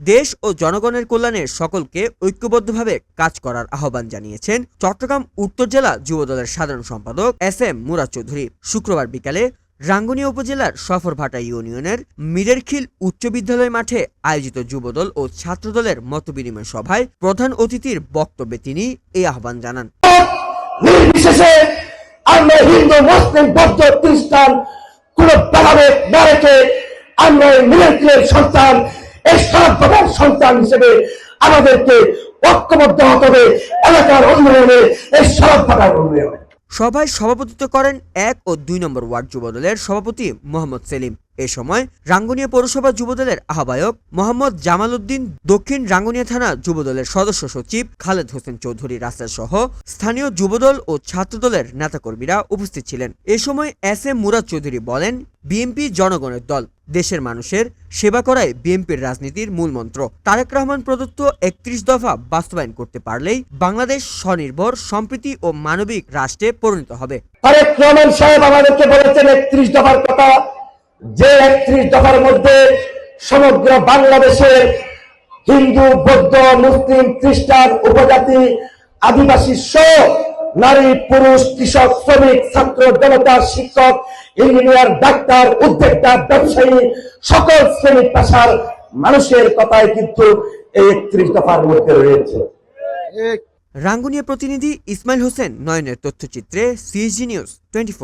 দেশ ও জনগণের কল্যাণে সকলকে ঐক্যবদ্ধভাবে কাজ করার আহ্বান জানিয়েছেন চট্টগ্রাম উত্তর জেলা যুবদলের সাধারণ সম্পাদক এস এম মুরাদ চৌধুরী। শুক্রবার বিকালে রাঙ্গুনিয়া উপজেলার সফরভাটা ইউনিয়নের মিরেরখিল উচ্চ বিদ্যালয় মাঠে আয়োজিত যুবদল ও ছাত্রদলের মতবিনিময় সভায় প্রধান অতিথির বক্তব্যে তিনি এই আহ্বান জানান। আমরা হিন্দু, মুসলিম, বৌদ্ধ, খ্রিস্টান কোন আমরা সন্তান সন্তান হিসেবে আমাদেরকে ঐক্যবদ্ধ হতে হবে, এলাকার উন্নয়নে উন্নয়নে। সভায় সভাপতিত্ব করেন এক ও দুই নম্বর ওয়ার্ড যুবদলের সভাপতি মোহাম্মদ সেলিম। এ সময় রাঙ্গুনিয়া পৌরসভা যুবদলের আহ্বায়ক মোহাম্মদ জামাল উদ্দিন দক্ষিণ রাঙ্গুনিয়া থানা যুবদলের সদস্য সচিব খালেদ হোসেন চৌধুরী রাসেল সহ স্থানীয় যুবদল ও ছাত্রদলের নেতাকর্মীরা উপস্থিত ছিলেন। এ সময় এস এম মুরাদ চৌধুরী বলেন, বিএনপি জনগণের দল, দেশের মানুষের সেবা করাই বিএনপির রাজনীতির মূল মন্ত্র। তারেক রহমান প্রদত্ত একত্রিশ দফা বাস্তবায়ন করতে পারলেই বাংলাদেশ স্বনির্ভর, সম্প্রীতি ও মানবিক রাষ্ট্রে পরিণত হবে। তারেক রহমান সাহেব আমাদেরকে বলেছেন, একত্রিশ দফার কথা যে একত্রিশ দফার মধ্যে সমগ্র বাংলাদেশে হিন্দু, বৌদ্ধ, মুসলিম, খ্রিস্টান, উপজাতি, আদিবাসী সহ নারী, পুরুষ, কৃষক, শ্রমিক, ছাত্র, জনতা, শিক্ষক, ইঞ্জিনিয়ার, ডাক্তার, উদ্যোক্তা, ব্যবসায়ী, সকল শ্রেণি পেশার মানুষের কথায় কিন্তু এই একত্রিশ দফার মধ্যে রয়েছে। রাঙ্গুনিয়া প্রতিনিধি ইসমাইল হোসেন নয়নের তথ্যচিত্রে সিএসজি নিউজ টোয়েন্টি